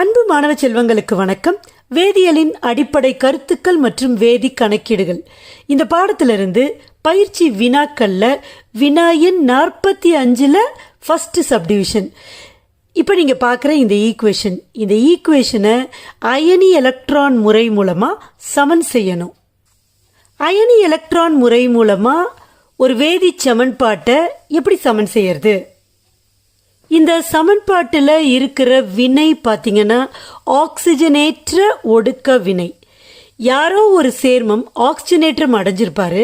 அன்பு மாணவ செல்வங்களுக்கு வணக்கம். வேதியியலின் அடிப்படை கருத்துக்கள் மற்றும் வேதி கணக்கீடுகள். இந்த பாடத்திலிருந்து பயிற்சி வினாக்கள்ல வினாயின் நாற்பத்தி அஞ்சில் ஃபஸ்ட்டு சப்டிவிஷன் இப்போ நீங்கள் பார்க்குற இந்த ஈக்குவேஷன் இந்த ஈக்குவேஷனை அயனி எலக்ட்ரான் முறை மூலமாக சமன் செய்யணும். அயனி எலக்ட்ரான் முறை மூலமாக ஒரு வேதி சமன்பாட்டை எப்படி சமன் செய்யறது? இந்த சமன்பாட்டில் இருக்கிற வினை பார்த்தீங்கன்னா ஆக்சிஜனேற்ற ஒடுக்க வினை. யாரோ ஒரு சேர்மம் ஆக்சிஜனேற்றம் அடைஞ்சிருப்பாரு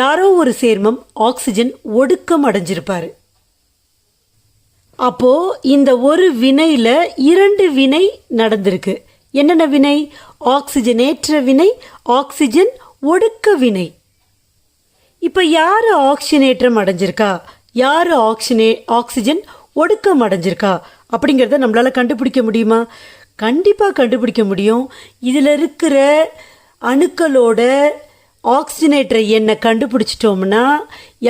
யாரோ ஒரு சேர்மம் ஆக்சிஜன் ஒடுக்கம் அடைஞ்சிருப்பாரு. அப்போ இந்த ஒரு வினையில இரண்டு வினை நடந்திருக்கு. என்னென்ன வினை? ஆக்சிஜனேற்ற வினை ஆக்சிஜன் ஒடுக்க வினை. இப்போ யார் ஆக்சிஜனேற்றம் அடைஞ்சிருக்கா? யார் ஆக்சிஜனே ஆக்சிஜன் ஒடுக்கம் அடைஞ்சிருக்கா அப்படிங்கிறத நம்மளால கண்டுபிடிக்க முடியுமா? கண்டிப்பாக கண்டுபிடிக்க முடியும். இதில் இருக்கிற அணுக்களோட ஆக்சினேட்டரை என்ன கண்டுபிடிச்சிட்டோம்னா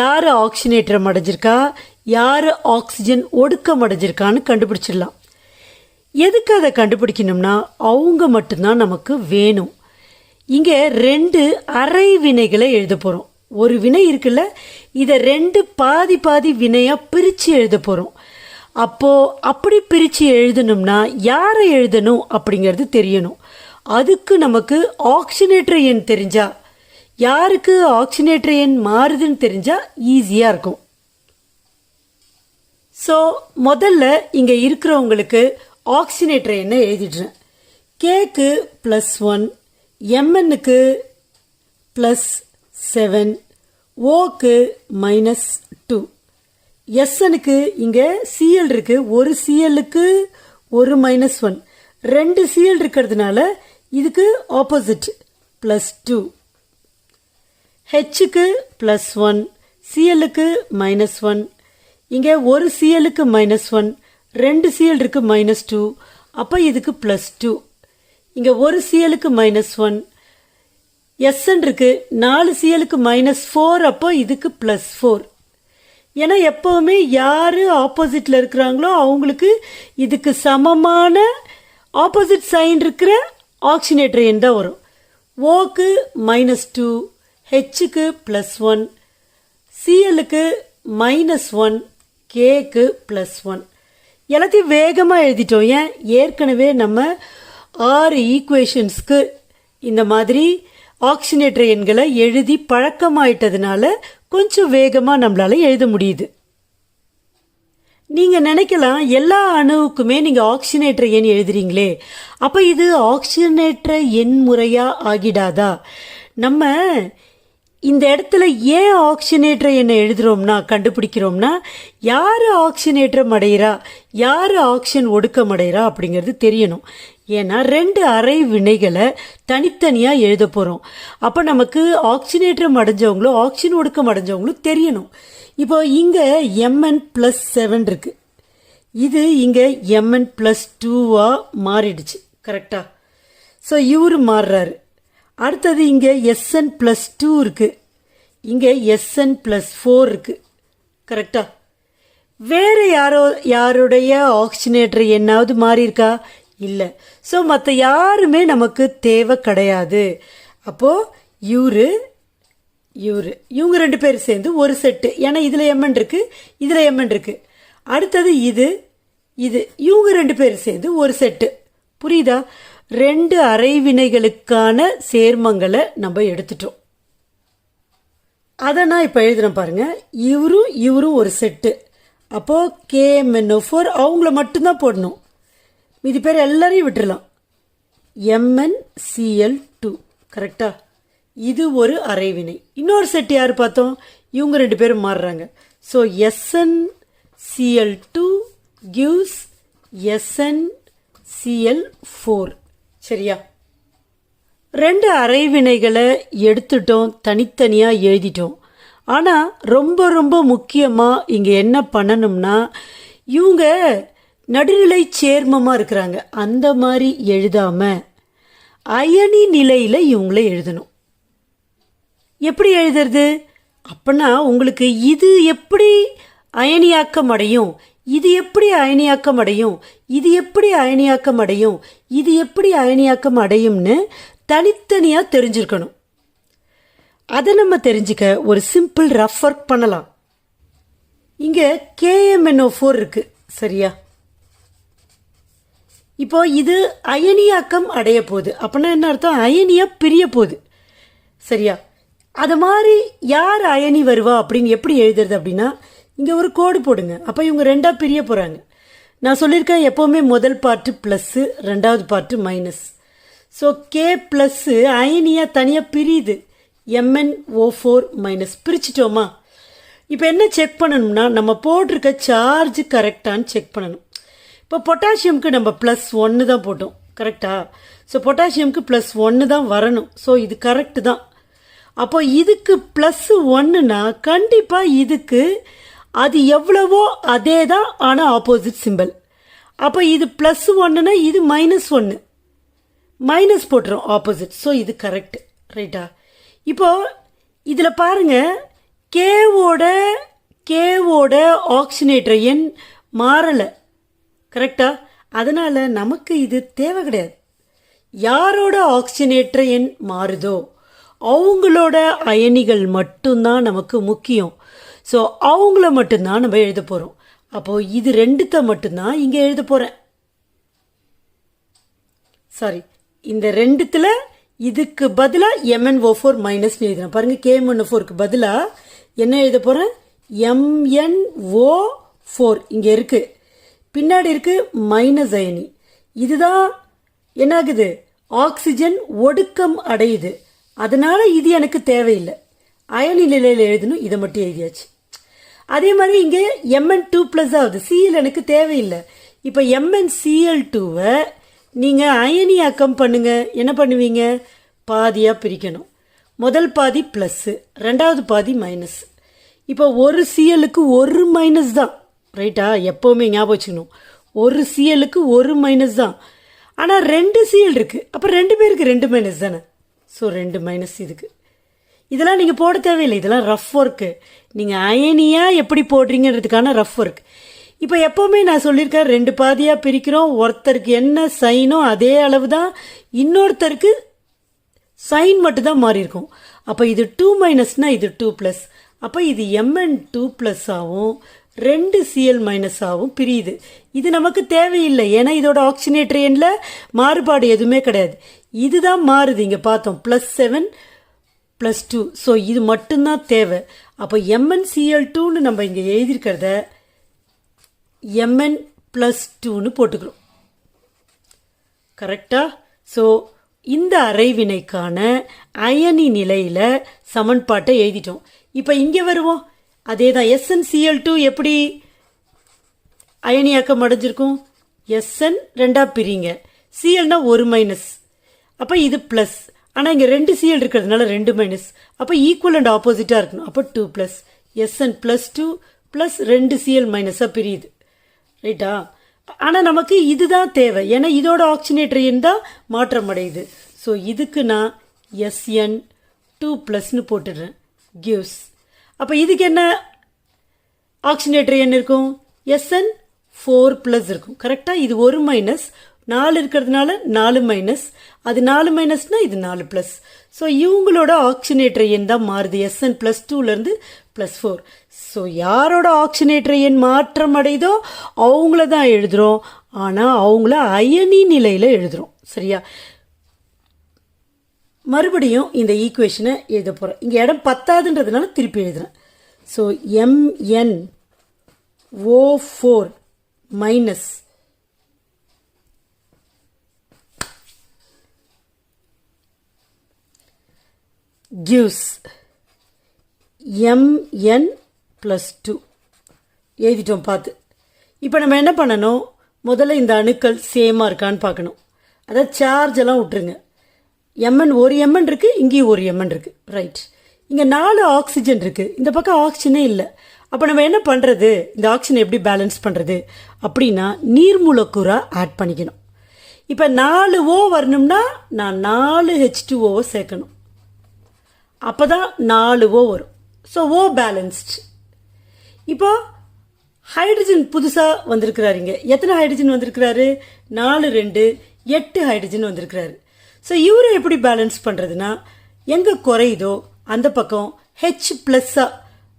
யார் ஆக்சினேட்டரை அடைஞ்சிருக்கா? யார் ஆக்சிஜன் ஒடுக்கம் அடைஞ்சிருக்கான்னு கண்டுபிடிச்சிடலாம். எதுக்கு அதை கண்டுபிடிக்கணும்னா அவங்க மட்டும்தான் நமக்கு வேணும். இங்கே ரெண்டு அரை வினைகளை எழுத போகிறோம் ஒரு வினை இருக்குல்ல இதை ரெண்டு பாதி பாதி வினையாக பிரித்து எழுத போகிறோம் அப்போது அப்படி பிரித்து எழுதணும்னா யாரை எழுதணும் அப்படிங்கிறது தெரியணும். அதுக்கு நமக்கு ஆக்சினேட்டர் எண் தெரிஞ்சால் யாருக்கு ஆக்சினேட்டர் எண் மாறுதுன்னு தெரிஞ்சால் ஈஸியாக இருக்கும். ஸோ முதல்ல இங்கே இருக்கிறவங்களுக்கு ஆக்சினேட்டர் எண்ணை எழுதிடுறேன். கேக்கு ப்ளஸ் ஒன் எம்என்னுக்கு ப்ளஸ் செவன் ஓக்கு மைனஸ் டூ எஸ்எனுக்கு இங்கே சிஎல் இருக்கு. ஒரு சிஎல்லுக்கு ஒரு மைனஸ் ஒன் ரெண்டு சிஎல் இருக்கிறதுனால இதுக்கு ஆப்போசிட் ப்ளஸ் டூ ஹெச்சுக்கு ப்ளஸ் ஒன் சிஎல்லுக்கு மைனஸ் ஒன் இங்கே ஒரு சிஎல்லுக்கு மைனஸ் ஒன் ரெண்டு சிஎல் இருக்கு மைனஸ் டூ அப்போ இதுக்கு ப்ளஸ் டூ இங்கே ஒரு சிஎலுக்கு மைனஸ் ஒன் எஸ்என் இருக்கு. நாலு சிஎலுக்கு மைனஸ் ஃபோர் அப்போ இதுக்கு ப்ளஸ் ஃபோர் ஏன்னா எப்போவுமே யார் ஆப்போசிட்டில் இருக்கிறாங்களோ அவங்களுக்கு இதுக்கு சமமான ஆப்போசிட் சைன் இருக்கிற ஆக்சினேட்டர் எண் தான் வரும். ஓக்கு மைனஸ் டூ ஹெச்சுக்கு ப்ளஸ் ஒன் சிஎல்லுக்கு மைனஸ் ஒன் கேக்கு ப்ளஸ் ஒன் எல்லாத்தையும் வேகமாக எழுதிட்டோம். ஏன்? ஏற்கனவே நம்ம ஆறு ஈக்குவேஷன்ஸ்க்கு இந்த மாதிரி ஆக்சினேட்டர் எண்களை எழுதி பழக்கமாயிட்டதுனால கொஞ்சம் வேகமாக நம்மளால எழுத முடியுது. நீங்கள் நினைக்கலாம் எல்லா அணுவுக்குமே நீங்கள் ஆக்சிஜனேட்டர் எண் எழுதுறீங்களே? அப்போ இது ஆக்சிஜனேட்டர் எண் முறையாக ஆகிடாதா? நம்ம இந்த இடத்துல ஏன் ஆக்சினேட்டரை என்ன எழுதுறோம்னா கண்டுபிடிக்கிறோம்னா யார் ஆக்சிஜனேற்றம் அடைகிறா யார் ஆக்சிஜன் ஒடுக்கம் அடைகிறா அப்படிங்கிறது தெரியணும். ஏன்னா ரெண்டு அரை வினைகளை தனித்தனியாக எழுத போகிறோம் அப்போ நமக்கு ஆக்சிஜனேற்றம் அடைஞ்சவங்களும் ஆக்சிஜன் ஒடுக்கம் அடைஞ்சவங்களும் தெரியணும். இப்போ இங்கே எம்என் ப்ளஸ் செவன் இருக்குது இது இங்கே எம்என் ப்ளஸ் டூவாக மாறிடுச்சு. கரெக்டாக ஸோ இவர் மாறுறாரு. அடுத்தது இங்கே எஸ்என் ப்ளஸ் டூ இருக்குது இங்கே எஸ்என் ப்ளஸ் ஃபோர் இருக்குது கரெக்டாக வேறு யாரோ யாருடைய ஆக்சிஜனேட்டர் என்னாவது மாறி இருக்கா இல்லை. ஸோ மற்ற யாருமே நமக்கு தேவை கிடையாது. அப்போது இவரு இவரு. இவங்க ரெண்டு பேர் சேர்ந்து ஒரு செட்டு ஏன்னா இதில் எம்என் இருக்குது இதில் எம்என் இருக்குது அடுத்தது இது இது. இவங்க ரெண்டு பேர் சேர்ந்து ஒரு செட்டு புரியுதா? ரெண்டு அரைவினைகளுக்கான சேர்மங்களை நம்ம எடுத்துட்டோம். அதை நான் இப்போ எழுதுனேன் பாருங்கள் இவரும் இவரும் ஒரு செட்டு அப்போது கே ஃபோர் அவங்கள மட்டும்தான் போடணும். மீதி பேர் எல்லாரையும் விட்டுறலாம். எம்என்சிஎல் டூ கரெக்டா இது ஒரு அரைவினை. இன்னொரு செட் யார் பார்த்தோம்? இவங்க ரெண்டு பேரும் மாறுறாங்க. So S N C L two gives S N C L four சரியா? ரெண்டு அரைவினைகளை எடுத்துட்டோம் தனித்தனியாக எழுதிட்டோம். ஆனால் ரொம்ப ரொம்ப முக்கியமாக இங்கே என்ன பண்ணணும்னா இவங்க நடுநிலை சேர்மமாக இருக்கிறாங்க. அந்த மாதிரி எழுதாமல் அயனி நிலையில் இவங்கள எழுதணும். எப்படி எழுதுறது? அப்படின்னா உங்களுக்கு இது எப்படி அயனியாக்கம் அடையும்? இது எப்படி அயனியாக்கம் அடையும்? இது எப்படி அயனியாக்கம் அடையும்? இது எப்படி அயனியாக்கம் அடையும்னு தனித்தனியாக தெரிஞ்சிருக்கணும். அதை நம்ம தெரிஞ்சுக்க ஒரு சிம்பிள் ரஃப் ஒர்க் பண்ணலாம். இங்கே கேஎம்என்ஓ ஃபோர் இருக்கு. சரியா? இப்போ இது அயனியாக்கம் அடைய போகுது. அப்படின்னா என்ன அர்த்தம்? அயனியாக பிரிய போகுது. சரியா? அது மாதிரி யார் அயனி வருவா அப்படின்னு எப்படி எழுதுறது அப்படின்னா இங்கே ஒரு கோடு போடுங்க. அப்போ இவங்க ரெண்டாக பிரிய போகிறாங்க நான் சொல்லியிருக்கேன் எப்போவுமே முதல் பார்ட்டு ப்ளஸ்ஸு ரெண்டாவது part minus so K plus அயனியாக தனியாக பிரியுது? M N O four minus பிரிச்சிட்டோமா? இப்போ என்ன செக் பண்ணணும்னா நம்ம போட்டிருக்க சார்ஜ் கரெக்டான்னு செக் பண்ணணும். இப்போ பொட்டாசியமுக்கு நம்ம ப்ளஸ் ஒன்று தான் போட்டோம். கரெக்டா ஸோ பொட்டாசியமுக்கு ப்ளஸ் ஒன்று தான் வரணும். ஸோ இது கரெக்டு தான். அப்போ இதுக்கு ப்ளஸ் ஒன்றுனா கண்டிப்பாக இதுக்கு அது எவ்வளவோ அதே தான் ஆனால் ஆப்போசிட் சிம்பிள் அப்போ இது ப்ளஸ் ஒன்றுனா இது மைனஸ் ஒன்று மைனஸ் போட்டுரும் ஆப்போசிட் ஸோ இது கரெக்ட் ரைட்டா இப்போது இதில் பாருங்கள் கேவோட கேவோட ஆக்சினேட்டர் எண் மாறலை. கரெக்டா அதனால் நமக்கு இது தேவை கிடையாது. யாரோட ஆக்சிஜனேற்ற எண் மாறுதோ அவங்களோட அயனிகள் மட்டும்தான் நமக்கு முக்கியம். ஸோ அவங்கள மட்டும்தான் நம்ம எழுத போகிறோம் அப்போது இது ரெண்டுத்த மட்டும்தான் இங்கே எழுத போகிறேன் சாரி இந்த ரெண்டுத்தில் இதுக்கு பதிலாக எம்என் ஓ ஃபோர் மைனஸ்னு எழுதுறேன். பாருங்கள் கேஎம்என்ஓ ஃபோருக்கு பதிலாக என்ன எழுத போகிறேன் எம்என்ஓ ஃபோர் இங்கே இருக்குது பின்னாடி இருக்குது மைனஸ் அயனி இதுதான் என்னாகுது? ஆக்சிஜன் ஒடுக்கம் அடையுது. அதனால் இது எனக்கு தேவையில்லை. அயனி நிலையில் எழுதணும் இதை மட்டும் எழுதியாச்சு. அதே மாதிரி இங்கே எம்என் டூ ப்ளஸ் ஆகுது. சிஎல் எனக்கு தேவையில்லை. இப்போ எம்என் சிஎல் டூவை நீங்கள் அயனியாக்கம் பண்ணுங்க. என்ன பண்ணுவீங்க? பாதியாக பிரிக்கணும். முதல் பாதி ப்ளஸ்ஸு ரெண்டாவது பாதி மைனஸ் இப்போ ஒரு சிஎலுக்கு ஒரு மைனஸ் தான். ரைட்டா எப்போவுமே ஞாபகம் வச்சுக்கணும். ஒரு சிஎலுக்கு ஒரு மைனஸ் தான். ஆனால் ரெண்டு சிஎல் இருக்குது அப்போ ரெண்டு பேருக்கு ரெண்டு மைனஸ் தானே? ஸோ ரெண்டு மைனஸ் இதுக்கு. இதெல்லாம் நீங்கள் போட தேவையில்லை. இதெல்லாம் ரஃப் ஒர்க்கு நீங்கள் அயனியாக எப்படி போடுறீங்கிறதுக்கான ரஃப் ஒர்க் இப்போ எப்போவுமே நான் சொல்லியிருக்கேன் ரெண்டு பாதியாக பிரிக்கிறோம். ஒருத்தருக்கு என்ன சைனோ அதே அளவு தான் இன்னொருத்தருக்கு சைன் மட்டும்தான் மாறியிருக்கும். மாறி இருக்கும் அப்போ இது டூ மைனஸ்னால் இது டூ ப்ளஸ் அப்போ இது எம்என் டூ ப்ளஸ்ஸாகவும் ரெண்டு சிஎல் மைனஸாகவும் பிரியுது. இது நமக்கு தேவையில்லை. ஏன்னா இதோட ஆக்சினேட்டர் எண்ணில் மாறுபாடு எதுவுமே கிடையாது. இதுதான் மாறுது. இங்கே பார்த்தோம் plus seven plus two so இது மட்டும்தான் தேவை. அப்போ எம்என் சிஎல் டூன்னு நம்ம இங்கே எழுதியிருக்கிறத எம்என் ப்ளஸ் டூன்னு போட்டுக்கிறோம். கரெக்டாக ஸோ இந்த அரைவினைக்கான அயனி நிலையில் சமன்பாட்டை எழுதிட்டோம். இப்போ இங்கே வருவோம். அதே தான் எஸ்என்சிஎல் டூ எப்படி அயனியாக்கம் அடைஞ்சிருக்கும்? எஸ்என் ரெண்டாக பிரிங்க சிஎல்னா ஒரு மைனஸ் அப்போ இது ப்ளஸ் ஆனால் இங்கே ரெண்டு சிஎல் இருக்கிறதுனால ரெண்டு மைனஸ் அப்போ ஈக்குவல் அண்ட் ஆப்போசிட்டாக இருக்கணும். அப்போ two plus SN plus two plus ரெண்டு சிஎல் மைனஸாக பிரியுது. ரைட்டா ஆனால் நமக்கு இதுதான் தேவை. ஏன்னா இதோட ஆக்சினேட்டர் எண் தான் மாற்றம் அடையுது. ஸோ இதுக்கு நான் எஸ்என் டூ ப்ளஸ்னு போட்டுடுறேன். கிவ்ஸ் அப்போ இதுக்கு என்ன ஆக்சினேட்டர் எண் இருக்கும்? எஸ்என் ஃபோர் ப்ளஸ் இருக்கும். கரெக்டாக இது ஒரு மைனஸ் நாலு இருக்கிறதுனால நாலு மைனஸ் அது நாலு மைனஸ்னால் இது நாலு ப்ளஸ் ஸோ இவங்களோட ஆக்சினேட்டர் எண் தான் மாறுது. எஸ்என் ப்ளஸ் டூலேருந்து ப்ளஸ் ஃபோர் ஸோ யாரோட ஆக்சினேட்டர் எண் மாற்றம் அடையுதோ அவங்கள தான் எழுதுகிறோம் ஆனால் அவங்கள அயனி நிலையில் எழுதுகிறோம் சரியா? மறுபடியும் இந்த ஈக்குவேஷனை எழுத போகிறேன் இங்கே இடம் பத்தாதுன்றதுனால திருப்பி எழுதுகிறேன் so MN O four minus gives MN plus two எழுதிட்டோம் பார்த்து. இப்போ நம்ம என்ன பண்ணணும்? முதல்ல இந்த அணுக்கள் சேமாக இருக்கான்னு பார்க்கணும். அதாவது சார்ஜ் எல்லாம் விட்டுருங்க. எம்என் ஒரு எம்என் இருக்குது இங்கேயும் ஒரு எம்என் இருக்குது ரைட் இங்கே நாலு ஆக்சிஜன் இருக்குது இந்த பக்கம் ஆக்சிஜனே இல்லை. அப்போ நம்ம என்ன பண்ணுறது இந்த ஆக்சிஜனை எப்படி பேலன்ஸ் பண்ணுறது அப்படின்னா நீர் மூலக்கூறாக ஆட் பண்ணிக்கணும். இப்போ நாலு ஓ வரணும்னா நான் நாலு ஹெச் டூ ஓவை சேர்க்கணும். அப்போ தான் நாலு ஓ வரும். ஸோ ஓ பேலன்ஸ்ட் இப்போ ஹைட்ரஜன் புதுசாக வந்திருக்கிறாரு இங்கே. எத்தனை ஹைட்ரஜன் வந்திருக்கிறாரு? நாலு ரெண்டு எட்டு ஹைட்ரஜன் வந்திருக்கிறாரு. ஸோ இவரை எப்படி பேலன்ஸ் பண்ணுறதுனா எங்கே குறையுதோ அந்த பக்கம் ஹெச் ப்ளஸ்ஸாக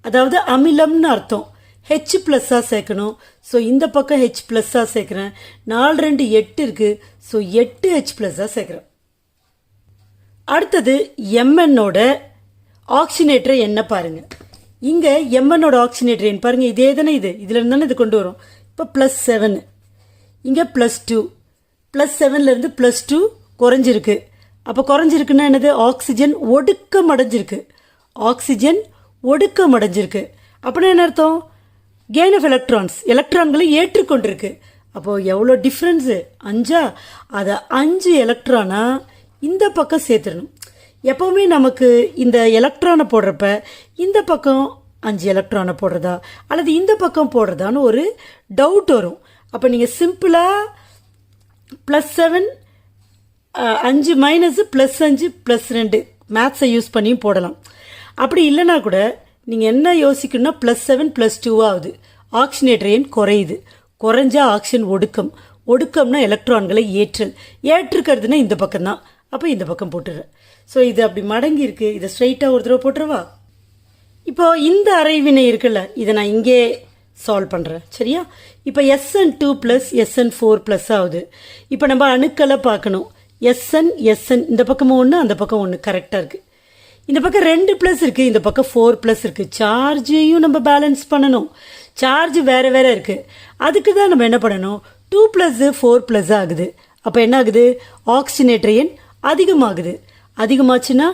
அதாவது அமிலம்னு அர்த்தம். ஹெச் ப்ளஸ்ஸாக சேர்க்கணும். ஸோ இந்த பக்கம் ஹெச் ப்ளஸ்ஸாக சேர்க்குறேன். நாலு ரெண்டு எட்டு இருக்குது ஸோ எட்டு ஹெச் ப்ளஸ்ஸாக சேர்க்குறேன். அடுத்தது எம்என்னோட ஆக்சினேட்டரை என்ன பாருங்கள் இங்கே எம்என்னோட ஆக்சினேட்டர் எண் பாருங்கள் இதே தானே இது. இதில் தானே இது கொண்டு வரும். இப்போ ப்ளஸ் செவனு இங்கே ப்ளஸ் டூ ப்ளஸ் செவன்லேருந்து ப்ளஸ் டூ குறைஞ்சிருக்கு. அப்போ குறைஞ்சிருக்குன்னா என்னது? ஆக்சிஜன் ஒடுக்கம் அடைஞ்சிருக்கு. ஆக்சிஜன் ஒடுக்கம் அடைஞ்சிருக்கு. அப்படின்னா என்ன அர்த்தம்? கெயின் ஆஃப் எலக்ட்ரான்ஸ் எலக்ட்ரான்களை ஏற்றுக்கொண்டிருக்கு. அப்போது எவ்வளோ டிஃப்ரென்ஸு அஞ்சா? அதை அஞ்சு எலக்ட்ரானாக இந்த பக்கம் சேர்த்துடணும். எப்போவுமே நமக்கு இந்த எலக்ட்ரானை போடுறப்ப இந்த பக்கம் அஞ்சு எலக்ட்ரானை போடுறதா? அல்லது இந்த பக்கம் போடுறதான்னு ஒரு டவுட் வரும். அப்போ நீங்கள் சிம்பிளாக ப்ளஸ் செவன் அஞ்சு மைனஸு ப்ளஸ் அஞ்சு ப்ளஸ் ரெண்டு மேத்ஸை யூஸ் பண்ணியும் போடலாம். அப்படி இல்லைனா கூட நீங்கள் என்ன யோசிக்கணும்னா ப்ளஸ் செவன் ப்ளஸ் ஆகுது. ஆக்சினேட்டர் எண் குறையுது. குறைஞ்சா ஆக்சிஜன் ஒடுக்கம். ஒடுக்கம்னா எலக்ட்ரான்களை ஏற்றல். ஏற்றுக்கிறதுனா இந்த பக்கம் தான் அப்போ இந்த பக்கம் போட்டுடுறேன் ஸோ இது அப்படி மடங்கி இருக்கு இதை ஸ்ட்ரைட்டாக ஒரு தடவை போட்டுருவா? இப்போ இந்த அரைவினை இருக்குல்ல இதை நான் இங்கே சால்வ் பண்ணுறேன் சரியா? இப்போ SN two plus SN four plus ஆகுது. இப்போ நம்ம அணுக்களை பார்க்கணும். எஸ்என் எஸ்என் இந்த பக்கமும் ஒன்று அந்த பக்கம் ஒன்று கரெக்டாக இருக்குது இந்த பக்கம் ரெண்டு ப்ளஸ் இருக்குது இந்த பக்கம் ஃபோர் ப்ளஸ் இருக்குது சார்ஜையும் நம்ம பேலன்ஸ் பண்ணணும். சார்ஜ் வேறு வேறு இருக்குது அதுக்கு தான் நம்ம என்ன பண்ணணும்? டூ ப்ளஸ்ஸு ஃபோர் ப்ளஸ் ஆகுது. அப்போ என்ன ஆகுது ஆக்சிஜனேட்டர் எண் அதிகமாகுது. அதிகமாச்சுன்னா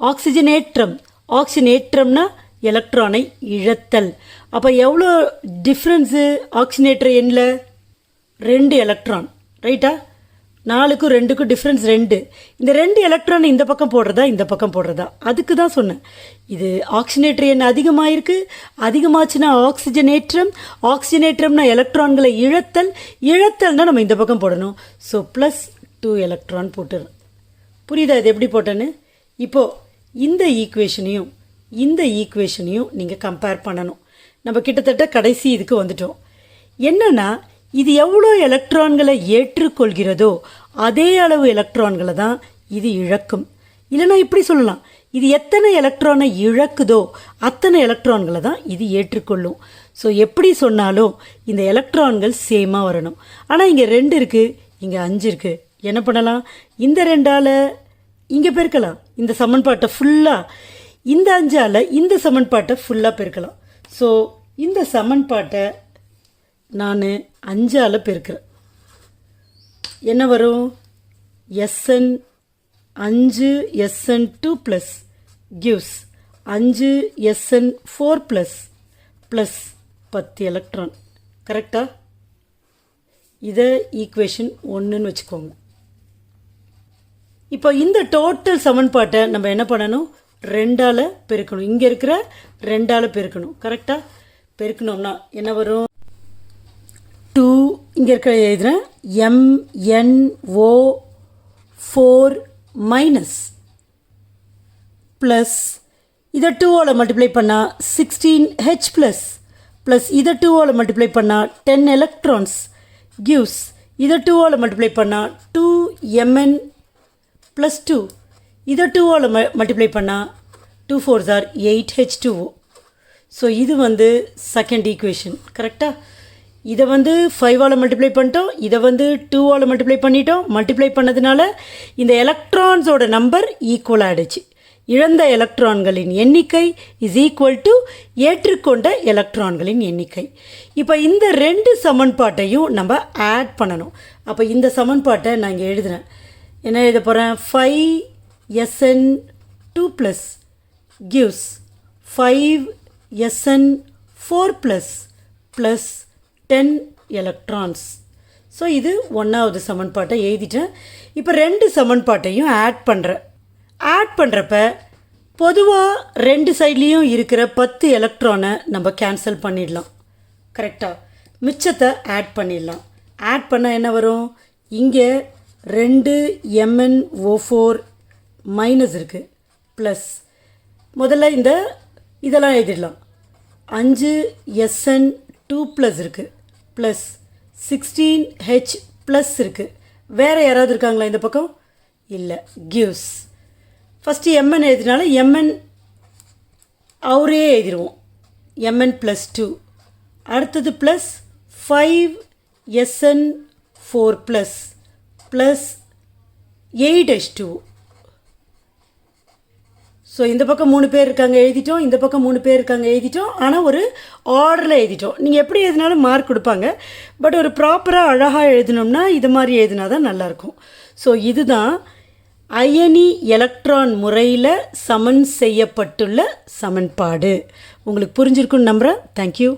ஆக்சிஜனேற்றம். ஆக்சிஜனேற்றம்னா எலக்ட்ரானை இழத்தல். அப்போ எவ்வளோ டிஃப்ரென்ஸு ஆக்சிஜனேட்டர் எண்ணில் ரெண்டு எலக்ட்ரான் ரைட்டா நாலுக்கும் ரெண்டுக்கும் டிஃப்ரென்ஸ் ரெண்டு. இந்த ரெண்டு எலக்ட்ரான் இந்த பக்கம் போடுறதா இந்த பக்கம் போடுறதா? அதுக்கு தான் சொன்னேன். இது ஆக்சிஜனேட்டர் எண் அதிகமாயிருக்கு? அதிகமாச்சுன்னா ஆக்சிஜனேற்றம் ஆக்சிஜனேற்றம்னா எலக்ட்ரான்களை இழத்தல் இழத்தல்னா நம்ம இந்த பக்கம் போடணும். ஸோ ப்ளஸ் டூ எலக்ட்ரான் போட்டுறோம் புரியுதா? இது எப்படி போட்டேன்னு? இப்போது இந்த ஈக்குவேஷனையும் இந்த ஈக்குவேஷனையும் நீங்கள் கம்பேர் பண்ணணும். நம்ம கிட்டத்தட்ட கடைசி இதுக்கு வந்துட்டோம். என்னென்னா இது எவ்வளோ எலக்ட்ரான்களை ஏற்றுக்கொள்கிறதோ அதே அளவு எலக்ட்ரான்களை தான் இது இழக்கும். இல்லைன்னா இப்படி சொல்லலாம். இது எத்தனை எலக்ட்ரானை இழக்குதோ அத்தனை எலக்ட்ரான்களை தான் இது ஏற்றுக்கொள்ளும். ஸோ எப்படி சொன்னாலும் இந்த எலக்ட்ரான்கள் சேமாக வரணும். ஆனால் இங்கே ரெண்டு இருக்குது இங்கே அஞ்சு இருக்குது என்ன பண்ணலாம்? இந்த ரெண்டால் இங்கே பெருக்கலாம். இந்த சமன்பாட்டை ஃபுல்லாக இந்த அஞ்சால் இந்த சமன்பாட்டை ஃபுல்லாக பெருக்கலாம். ஸோ இந்த சமன்பாட்டை நான் அஞ்சால் பெருக்கிறேன். என்ன வரும்? எஸ்என் அஞ்சு எஸ்என் டூ ப்ளஸ் கிவ்ஸ் அஞ்சு எஸ்என் ஃபோர் ப்ளஸ் ப்ளஸ் பத்து எலக்ட்ரான் கரெக்டா இதை ஈக்குவேஷன் ஒன்றுன்னு வச்சுக்கோங்க. இப்போ இந்த டோட்டல் சமன்பாட்டை நம்ம என்ன பண்ணணும்? ரெண்டால் பெருக்கணும். இங்கே இருக்கிற ரெண்டால் பெருக்கணும். கரெக்டாக பெருக்கணும்னா என்ன வரும்? இங்கே இருக்கிற எழுதுகிறேன் எம்என்ஓ ஃபோர் மைனஸ் ப்ளஸ் இதை டூவால் மல்டிப்ளை பண்ணால் சிக்ஸ்டீன் ஹெச் ப்ளஸ் ப்ளஸ் இதை டூவால் மல்டிப்ளை பண்ணால் டென் எலக்ட்ரான்ஸ் கிவ்ஸ் இதை டூவால் மல்டிப்ளை பண்ணால் டூ எம்என் ப்ளஸ் டூ இதை டூவால் ம மல்டிப்ளை பண்ணால் டூ ஃபோர் ஜார் எயிட் ஹெச் டூ ஸோ இது வந்து செகண்ட் ஈக்குவேஷன் கரெக்டாக இதை வந்து ஃபைவால் மல்டிப்ளை பண்ணிட்டோம். இதை வந்து டூவால் மல்டிப்ளை பண்ணிட்டோம். மல்டிப்ளை பண்ணதுனால இந்த எலக்ட்ரான்ஸோட நம்பர் ஈக்குவல் ஆகிடுச்சு இழந்த எலக்ட்ரான்களின் எண்ணிக்கை இஸ் ஈக்குவல் டு ஏற்றுக்கொண்ட எலக்ட்ரான்களின் எண்ணிக்கை. இப்போ இந்த ரெண்டு சமன்பாட்டையும் நம்ம ஆட் பண்ணணும். அப்போ இந்த சமன்பாட்டை நான் இங்கே எழுதுகிறேன் என்ன எழுத போகிறேன் five SN two plus gives five SN four plus plus ten electrons so இது ஒன்றாவது சமன்பாட்டை எழுதிட்டேன். இப்போ ரெண்டு சமன்பாட்டையும் ஆட் பண்ணுறேன் ஆட் பண்ணுறப்ப பொதுவாக ரெண்டு சைட்லேயும் இருக்கிற பத்து எலக்ட்ரானை நம்ம கேன்சல் பண்ணிடலாம். கரெக்டாக மிச்சத்தை ஆட் பண்ணிடலாம். ஆட் பண்ணால் என்ன வரும்? இங்கே ரெண்டு எம்என் ஓ ஃபோர் மைனஸ் இருக்குது ப்ளஸ் முதல்ல இந்த இதெல்லாம் எழுதிடலாம். அஞ்சு எஸ்என் டூ ப்ளஸ் இருக்குது ப்ளஸ் சிக்ஸ்டீன் ஹெச் ப்ளஸ் இருக்குது வேறு யாராவது இருக்காங்களா இந்த பக்கம்? இல்லை. கிவ்ஸ் ஃபஸ்ட்டு எம்என் எழுதினாலும் எம்என் அவரே எழுதிடுவோம் எம்என் ப்ளஸ் டூ அடுத்தது plus five SN four plus plus eight H two so இந்த பக்கம் மூணு பேர் இருக்காங்க எழுதிட்டோம். இந்த பக்கம் மூணு பேர் இருக்காங்க எழுதிட்டோம். ஆனால் ஒரு ஆர்டரில் எழுதிட்டோம். நீங்கள் எப்படி எழுதினாலும் மார்க் கொடுப்பாங்க. பட் ஒரு ப்ராப்பராக அழகாக எழுதினோம்னா இது மாதிரி எழுதினா தான் நல்லாயிருக்கும் ஸோ இதுதான் அயனி எலக்ட்ரான் முறையில் சமன் செய்யப்பட்டுள்ள சமன்பாடு. உங்களுக்கு புரிஞ்சிருக்குன்னு நம்புகிறேன் தேங்க்யூ